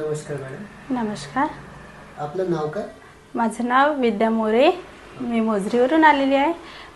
नमस्कार मॅडम. नमस्कार. आपलं नाव काय? माझं नाव विद्या मोरे. मी मोजरीवरून आलेली आहे.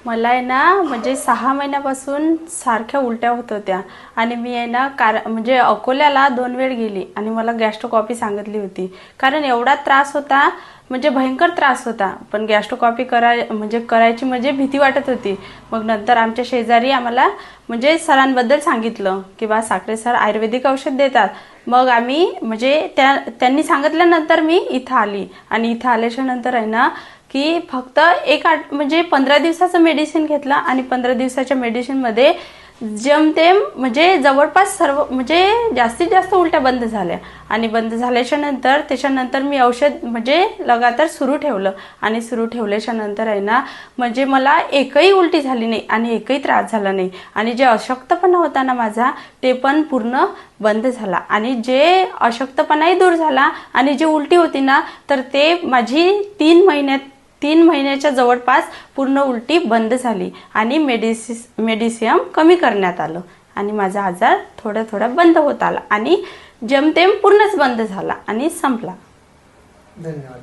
मला आहे ना म्हणजे सहा महिन्यापासून सारख्या उलट्या होत होत्या. आणि मी आहे ना कार म्हणजे अकोल्याला दोन वेळ गेली आणि मला गॅस्ट्रोकॉपी सांगितली होती. कारण एवढा त्रास होता म्हणजे भयंकर त्रास होता. पण गॅस्ट्रोकॉपी कराय म्हणजे करायची म्हणजे भीती वाटत होती. मग नंतर आमच्या शेजारी आम्हाला म्हणजे सरांबद्दल सांगितलं की बा साखरे सर आयुर्वेदिक औषध देतात. मग आम्ही म्हणजे त्या त्यांनी सांगितल्यानंतर मी इथं आली. आणि इथं आल्याच्यानंतर आहे ना की फक्त एक आठ म्हणजे पंधरा दिवसाचं मेडिसिन घेतलं आणि पंधरा दिवसाच्या मेडिसिनमध्ये जमतेम म्हणजे जवळपास सर्व म्हणजे जास्तीत जास्त उलट्या बंद झाल्या. आणि बंद झाल्याच्यानंतर त्याच्यानंतर मी औषध म्हणजे लगातार सुरू ठेवलं. आणि सुरू ठेवल्याच्या नंतर आहे ना म्हणजे मला एकही उलटी झाली नाही आणि एकही त्रास झाला नाही. आणि जे अशक्तपणा होता ना माझा ते पण पूर्ण बंद झाला. आणि जे अशक्तपणाही दूर झाला आणि जी उलटी होती ना तर ते माझी तीन महिन्यात तीन महिन्याच्या जवळपास पूर्ण उलटी बंद झाली आणि मेडिसि मेडिसियम कमी करण्यात आलं. आणि माझा आजार थोडा थोडा बंद होत आला आणि जमतेम पूर्णच बंद झाला आणि संपला. धन्यवाद.